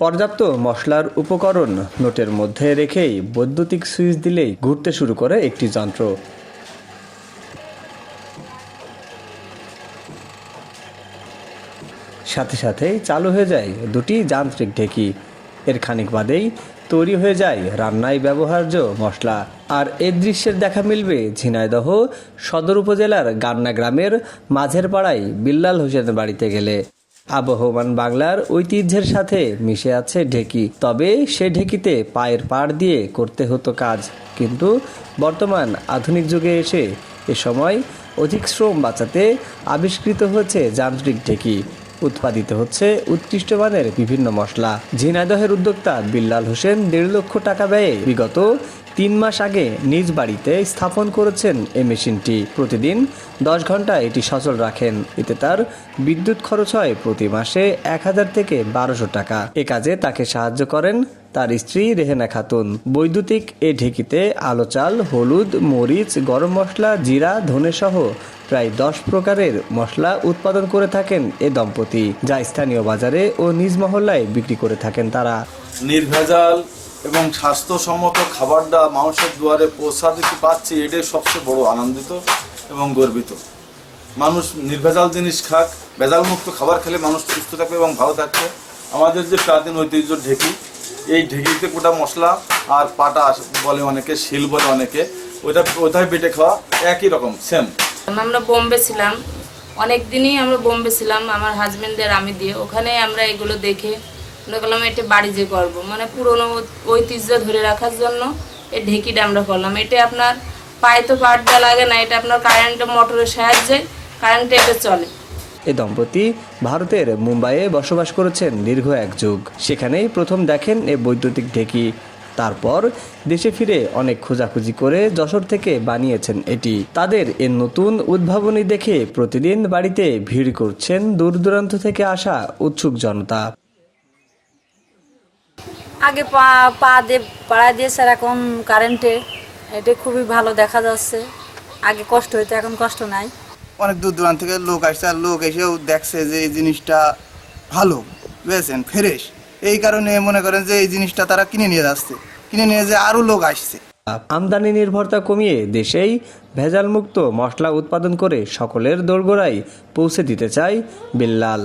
পর্যাপ্ত মশলার উপকরণ নোটের মধ্যে রেখেই বৈদ্যুতিক সুইচ দিলেই ঘুরতে শুরু করে একটি যন্ত্র। সাথে সাথেই চালু হয়ে যায় দুটি যান্ত্রিক ঢেকি। এর খানিক বাদেই তৈরি হয়ে যায় রান্নায় ব্যবহার্য মশলা। আর এ দৃশ্যের দেখা মিলবে ঝিনাইদহ সদর উপজেলার গান্না গ্রামের মাঝের পাড়ায় বিল্লাল হোসেনের বাড়িতে গেলে। আবহমান বাংলার ঐতিহ্যের সাথে মিশে আছে ঢেকি। তবে সে ঢেকিতে পায়ের পাড় দিয়ে করতে হতো কাজ। কিন্তু বর্তমান আধুনিক যুগে এসে এ সময় অধিক শ্রম বাঁচাতে আবিষ্কৃত হয়েছে যান্ত্রিক ঢেকি। উৎপাদিত হচ্ছে উৎকৃষ্ট মানের বিভিন্ন মশলা। ঝিনাইদহের উদ্যোক্তা বিল্লাল হোসেন দেড় লক্ষ টাকা ব্যয়ে বিগত তিন মাস আগে নিজ বাড়িতে স্থাপন করেছেন এই মেশিনটি। প্রতিদিন দশ ঘণ্টা এটি সচল রাখেন। এতে তার বিদ্যুৎ খরচ হয় প্রতি মাসে এক হাজার থেকে বারোশো টাকা। এ কাজে তাকে সাহায্য করেন তার স্ত্রী রেহেনা খাতুন। বৈদ্যুতিক এ ঢেকিতে আলো চাল, হলুদ, মরিচ, গরম মশলা, জিরা ধনে সহ প্রায় দশ প্রকারের মশলা উৎপাদন করে থাকেন এ দম্পতি, যা স্থানীয় বাজারে ও নিজ মহল্লায় বিক্রি করে থাকেন তারা। নির্ভেজাল এবং স্বাস্থ্যসম্মত খাবারটা মানুষের দুয়ারে পৌঁছাতে পাচ্ছি, এটাই সবচেয়ে বড় আনন্দিত এবং গর্বিত। মানুষ নির্ভেজাল জিনিস খাক ভেজাল মুক্ত খাবার খেলে মানুষ সুস্থ থাকবে এবং ভালো থাকবে। আমাদের যে প্রাচীন ঐতিহ্য ঢেকি, এই ঢেকিতে গোটা মশলা আর পাটা বলে অনেকে, শিল বলে অনেকে, ওইটা ওইটাই বেটে খাওয়া একই রকম সেম আমরা বোম্বে ছিলাম অনেক দিনই আমরা বোম্বে ছিলাম, আমার হাজবেন্ডের আমি দিয়ে। ওখানে আমরা এগুলো দেখে মনে করলাম এটা বাড়ি যে করব মানে পুরোনো ঐতিহ্য ধরে রাখার জন্য এই ঢেকিটা আমরা করলাম। এটা আপনার পায়ে তো পাট দেওয়া লাগে না, এটা আপনার কারেন্ট মোটরের সাহায্যে কারেন্টে এটা চলে। এ দম্পতি ভারতের মুম্বাইয়ে বসবাস করেছেন দীর্ঘ এক যুগ। সেখানেই প্রথম দেখেন এ বৈদ্যুতিক ঢেকি। তারপর দেশে ফিরে অনেক খোঁজাখুঁজি করে যশোর থেকে বানিয়েছেন এটি। তাদের এ নতুন উদ্ভাবনী দেখে প্রতিদিন বাড়িতে ভিড় করছেন দূর দূরান্ত থেকে আসা উৎসুক জনতা। আগে পা পা দিয়ে পাড়া দিয়েছে আর এখন কারেন্টে এটা খুবই ভালো দেখা যাচ্ছে। আগে কষ্ট হইতো এখন কষ্ট নাই। অনেক দূর দূরান্ত থেকে লোক আসছে আর লোক এসেও দেখছে যে এই জিনিসটা ভালো বুঝেছেন? ফ্রেশ এই কারণে মনে করেন যে এই জিনিসটা তারা কিনে নিয়ে যাচ্ছে। কিনে নিয়ে যে আরও লোক আসছে। আমদানি নির্ভরতা কমিয়ে দেশেই ভেজালমুক্ত মশলা উৎপাদন করে সকলের দোরগোড়ায় পৌঁছে দিতে চায় বিল্লাল।